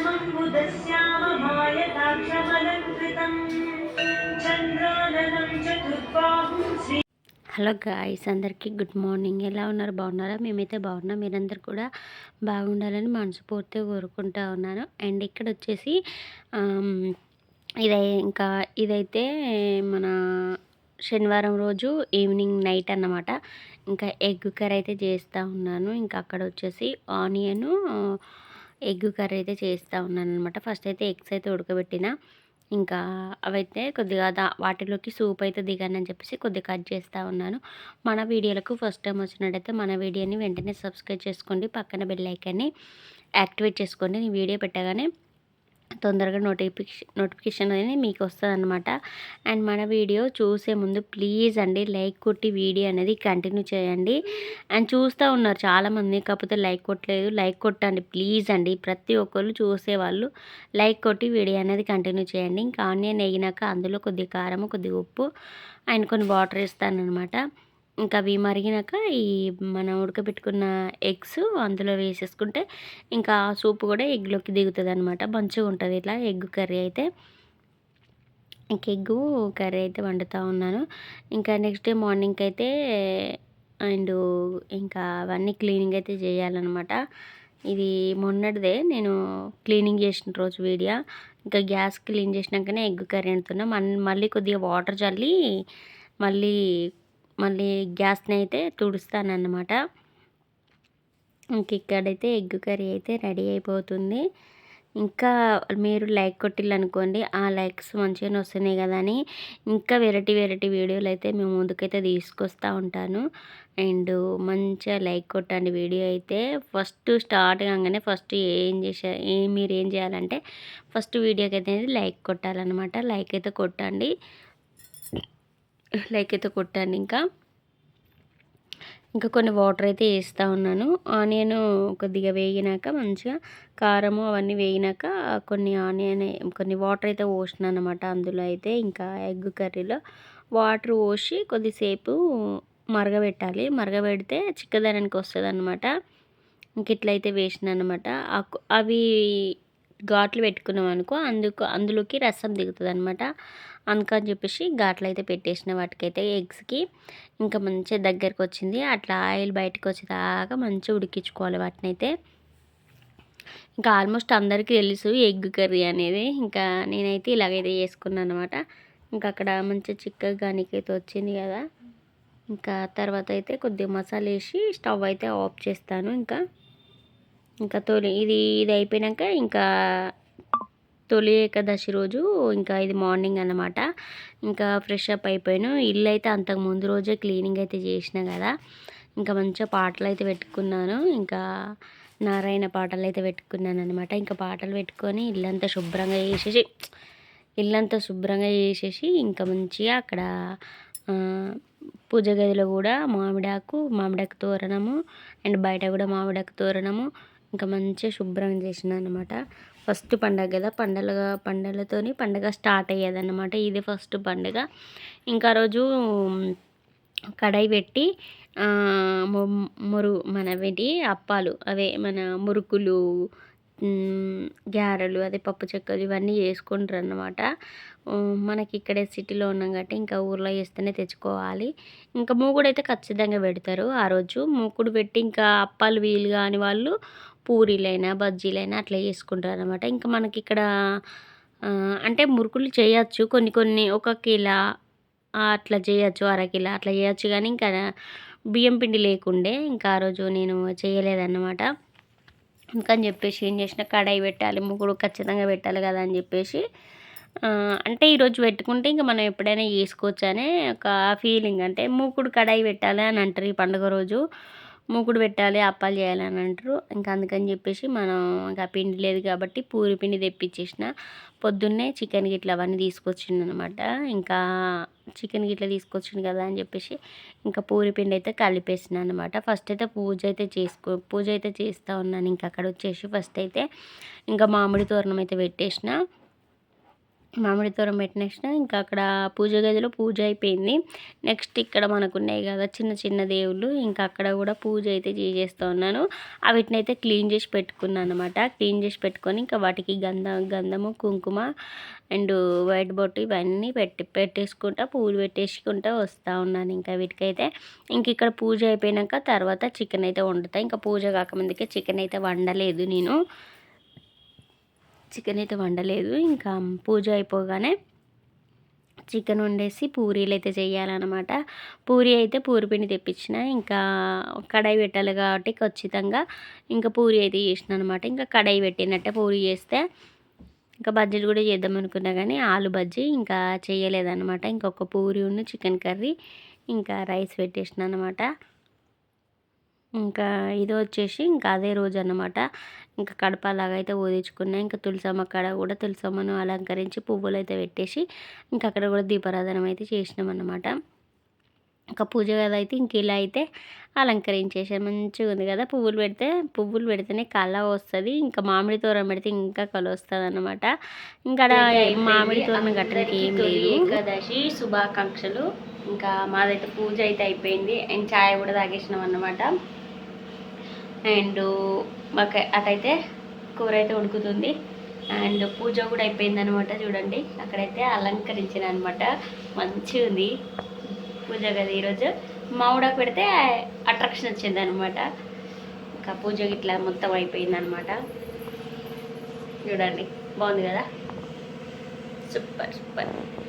श्यामभायताक्षमलङ्कृतम् चन्द्राननं चतुर्बाहुं Shri hello guys అందరికీ good morning ఎలా ఉన్నారు బాగున్నారా మేమైతే బాగున్నాం మీరందరూ కూడా బాగుండాలని మనస్ఫూర్తిగా కోరుకుంటా ఉన్నాను అండ్ ఇక్కడ వచ్చేసి ఆమ్, ఇదై ఇంకా ఇదైతే మన శనివారం రోజు ఈవినింగ్ నైట్ అన్నమాట ఇంకా ఎగ్ కర్రీ అయితే చేస్తూ ఉన్నాను ఇంకా అక్కడ వచ్చేసి ఆనియన్ ఎగ్ కర్రీ అయితే చేస్తూ ఉన్నాను అనమాట ఫస్ట్ అయితే ఎగ్స్ అయితే ఉడకబెట్టిన. ఇంకా అవైతే కొద్దిగా దా వాటిలోకి సూప్ అయితే దిగానని చెప్పేసి కొద్దిగా కట్ చేస్తూ ఉన్నాను. మన వీడియోలకు ఫస్ట్ టైం వచ్చినట్టయితే మన వీడియోని వెంటనే సబ్స్క్రైబ్ చేసుకోండి. పక్కన బెల్ ఐకాన్ని యాక్టివేట్ చేసుకోండి. నేను వీడియో పెట్టగానే తొందరగా నోటిఫికేషన్ నోటిఫికేషన్ అనేది మీకు వస్తుంది అనమాట అండ్ మన వీడియో చూసే ముందు ప్లీజ్ అండి లైక్ కొట్టి వీడియో అనేది కంటిన్యూ చేయండి. అండ్ చూస్తూ ఉన్నారు చాలామంది కాకపోతే లైక్ కొట్టలేదు. లైక్ కొట్టండి ప్లీజ్ అండి. ప్రతి ఒక్కరు చూసేవాళ్ళు లైక్ కొట్టి వీడియో అనేది కంటిన్యూ చేయండి. ఇంకా ఆనియన్ వేగినాక అందులో కొద్ది కారం కొద్ది ఉప్పు అండ్ కొన్ని వాటర్ వేస్తానమాట ఇంకా అవి మరిగినాక ఈ మనం ఉడకబెట్టుకున్న ఎగ్స్ అందులో వేసేసుకుంటే ఇంకా ఆ సూప్ కూడా ఎగ్లోకి దిగుతుంది అనమాట మంచిగా ఉంటుంది. ఇట్లా ఎగ్ కర్రీ అయితే. ఇంక ఎగ్గు కర్రీ అయితే వండుతూ ఉన్నాను. ఇంకా నెక్స్ట్ డే మార్నింగ్కి అయితే అండ్ ఇంకా అవన్నీ క్లీనింగ్ అయితే చేయాలన్నమాట. ఇది మొన్నటిదే నేను క్లీనింగ్ చేసిన రోజు వీడియో. ఇంకా గ్యాస్ క్లీన్ చేసినాకనే ఎగ్ కర్రీ వండుతున్నా. మళ్ళీ కొద్దిగా వాటర్ చల్లి మళ్ళీ మళ్ళీ గ్యాస్ని అయితే తుడుస్తానన్నమాట. ఇంక ఇక్కడైతే ఎగ్ కర్రీ అయితే రెడీ అయిపోతుంది. ఇంకా మీరు లైక్ కొట్టిల్లు అనుకోండి ఆ లైక్స్ మంచిగానే వస్తున్నాయి కదా అని. ఇంకా వెరైటీ వెరైటీ వీడియోలు అయితే మేము ముందుకైతే తీసుకొస్తూ ఉంటాను. అండ్ మంచిగా లైక్ కొట్టండి వీడియో అయితే. ఫస్ట్ స్టార్ట్ కాగానే ఫస్ట్ ఏం చేసా మీరు ఏం చేయాలంటే ఫస్ట్ వీడియోకి అయితే లైక్ కొట్టాలన్నమాట. లైక్ అయితే కొట్టండి. లైక్ అయితే కొట్టాను ఇంకా. ఇంకా కొన్ని వాటర్ అయితే వేస్తూ ఉన్నాను. ఆనియన్ కొద్దిగా వేగినాక మంచిగా కారము అవన్నీ వేగినాక కొన్ని ఆనియన్ కొన్ని వాటర్ అయితే పోసిన అనమాట అందులో అయితే ఇంకా ఎగ్ కర్రీలో. వాటర్ పోసి కొద్దిసేపు మరగబెట్టాలి. మరగబెడితే చిక్కదనానికి వస్తుంది అనమాట ఇంక ఇట్లయితే వేసిన అనమాట అవి ఘాట్లు పెట్టుకున్నాం అనుకో అందుకు అందులోకి రసం దిగుతుంది అనమాట అందుకని చెప్పేసి ఘాట్లు అయితే పెట్టేసిన వాటికైతే ఎగ్స్కి. ఇంకా మంచిగా దగ్గరకు వచ్చింది అట్లా ఆయిల్ బయటకు వచ్చేదాకా మంచిగా ఉడికించుకోవాలి వాటిని అయితే ఇంకా ఆల్మోస్ట్ అందరికీ తెలుసు ఎగ్ కర్రీ అనేది. ఇంకా నేనైతే ఇలాగైతే చేసుకున్నాను అనమాట ఇంకా అక్కడ మంచిగా చిక్కగా గానికైతే వచ్చింది కదా. ఇంకా తర్వాత అయితే కొద్దిగా మసాలా వేసి స్టవ్ అయితే ఆఫ్ చేస్తాను ఇంకా. ఇంకా తొలి ఇది ఇది అయిపోయాక ఇంకా తొలి ఏకాదశి రోజు ఇంకా ఇది మార్నింగ్ అనమాట ఇంకా ఫ్రెష్ అప్ అయిపోయాను. ఇల్లు అయితే అంతకు ముందు రోజే క్లీనింగ్ అయితే చేసిన కదా. ఇంకా మంచిగా పాటలు అయితే పెట్టుకున్నాను. ఇంకా నారాయణ పాటలు అయితే పెట్టుకున్నాను అనమాట ఇంకా పాటలు పెట్టుకొని ఇల్లంతా శుభ్రంగా చేసేసి ఇల్లంతా శుభ్రంగా చేసేసి ఇంకా మంచిగా అక్కడ పూజ గదిలో కూడా మామిడాకు మామిడాకు తోరణము అండ్ బయట కూడా మామిడాకు తోరణము ఇంకా మంచిగా శుభ్రం చేసిన అనమాట ఫస్ట్ పండగ కదా పండగ పండగలతోని పండగ స్టార్ట్ అయ్యేదన్నమాట. ఇది ఫస్ట్ పండగ. ఇంకా రోజు కడాయి పెట్టి మురు మనవేంటి అప్పాలు అవే మన మురుకులు గారెలు అదే పప్పు చెక్కలు ఇవన్నీ చేసుకుంటారు అన్నమాట మనకి ఇక్కడే సిటీలో ఉన్నాం కాబట్టి ఇంకా ఊర్లో చేస్తేనే తెచ్చుకోవాలి. ఇంకా మూకుడు అయితే ఖచ్చితంగా పెడతారు ఆ రోజు. మూకుడు పెట్టి ఇంకా అప్పాలు వీలు కాని వాళ్ళు పూరీలైనా బజ్జీలైనా అట్లా చేసుకుంటారు అనమాట ఇంకా మనకి ఇక్కడ అంటే మురుకులు చేయొచ్చు. కొన్ని కొన్ని ఒక కిలో అట్లా చేయొచ్చు అరకిలో అట్లా చేయొచ్చు. కానీ ఇంకా బియ్యం పిండి లేకుండే ఇంకా ఆ రోజు నేను చేయలేదన్నమాట. అందుకని చెప్పేసి ఏం చేసిన కడాయి పెట్టాలి ముగ్గురు ఖచ్చితంగా పెట్టాలి కదా అని చెప్పేసి అంటే ఈరోజు పెట్టుకుంటే ఇంకా మనం ఎప్పుడైనా చేసుకోవచ్చు అనే ఒక ఫీలింగ్ అంటే మూకుడు కడాయి పెట్టాలి అని అంటారు ఈ పండుగ రోజు. మూకుడు పెట్టాలి అప్పాలు చేయాలి అని అంటారు. ఇంకా అందుకని చెప్పేసి మనం ఇంకా పిండి లేదు కాబట్టి పూరి పిండి తెప్పించేసిన. పొద్దున్నే చికెన్ గిట్ల అవన్నీ తీసుకొచ్చిండు అనమాట ఇంకా చికెన్ గిట్ల తీసుకొచ్చిండు కదా అని చెప్పేసి ఇంకా పూరి పిండి అయితే కలిపేసిన అనమాట ఫస్ట్ అయితే పూజ అయితే చేసుకో పూజ అయితే చేస్తూ ఉన్నాను. ఇంకా అక్కడ వచ్చేసి ఫస్ట్ అయితే ఇంకా మామిడి తోరణం అయితే పెట్టేసిన. మామిడి తోరణం పెట్టినేసిన ఇంకా అక్కడ పూజ గదిలో పూజ అయిపోయింది. నెక్స్ట్ ఇక్కడ మనకు ఉన్నాయి కదా చిన్న చిన్న దేవుళ్ళు ఇంకా అక్కడ కూడా పూజ అయితే చేసేస్తూ ఉన్నాను. అవిటినైతే అయితే క్లీన్ చేసి పెట్టుకున్నాను అనమాట క్లీన్ చేసి పెట్టుకొని ఇంకా వాటికి గంధ గంధము కుంకుమ అండ్ వైట్ బొట్టు ఇవన్నీ పెట్టి పెట్టేసుకుంటా పూలు పెట్టేసుకుంటా వస్తూ ఉన్నాను ఇంకా వీటికైతే. ఇంక ఇక్కడ పూజ అయిపోయాక తర్వాత చికెన్ అయితే వండుతా. ఇంకా పూజ కాకముందుకే చికెన్ అయితే వండలేదు నేను. చికెన్ అయితే వండలేదు. ఇంకా పూజ అయిపోగానే చికెన్ వండేసి పూరీలు అయితే చేయాలన్నమాట. పూరి అయితే పూరి పిండి తెప్పించిన. ఇంకా కడాయి పెట్టాలి కాబట్టి ఖచ్చితంగా ఇంకా పూరి అయితే చేసిన అనమాట ఇంకా కడాయి పెట్టినట్టే పూరి చేస్తే ఇంకా బజ్జీలు కూడా చేద్దాం అనుకున్నా కానీ ఆలు బజ్జీ ఇంకా చేయలేదన్నమాట. ఇంకొక పూరి ఉన్న చికెన్ కర్రీ ఇంకా రైస్ పెట్టేసిన అనమాట ఇంకా ఇది వచ్చేసి ఇంకా అదే రోజు అనమాట ఇంకా కడప లాగా అయితే ఊదించుకున్నా. ఇంకా తులసమ్మ కాడ కూడా తులసమ్మను అలంకరించి పువ్వులు అయితే పెట్టేసి ఇంకా అక్కడ కూడా దీపారాధన అయితే చేసినాం అన్నమాట ఇంకా పూజ గది అయితే ఇంక ఇలా అయితే అలంకరించేసాను మంచిగా ఉంది కదా. పువ్వులు పెడితే పువ్వులు పెడితేనే కళ వస్తుంది. ఇంకా మామిడి తోరణం పెడితే ఇంకా కళ వస్తుంది అనమాట ఇంకా మామిడి తోరణం కట్టడానికి ఏం లేదు. ఏకాదశి శుభాకాంక్షలు. ఇంకా మాదైతే పూజ అయితే అయిపోయింది. అండ్ ఛాయ్ కూడా తాగేసినాం అన్నమాట అండ్ మాకు అటైతే కూర అయితే ఉడుకుతుంది అండ్ పూజ కూడా అయిపోయింది అనమాట చూడండి. అక్కడైతే అలంకరించిన అనమాట మంచిగా ఉంది పూజ కదా ఈరోజు. మామిడాకు పెడితే అట్రాక్షన్ వచ్చింది అనమాట ఇంకా పూజ ఇట్లా మొత్తం అయిపోయింది అనమాట చూడండి. బాగుంది కదా? Super super.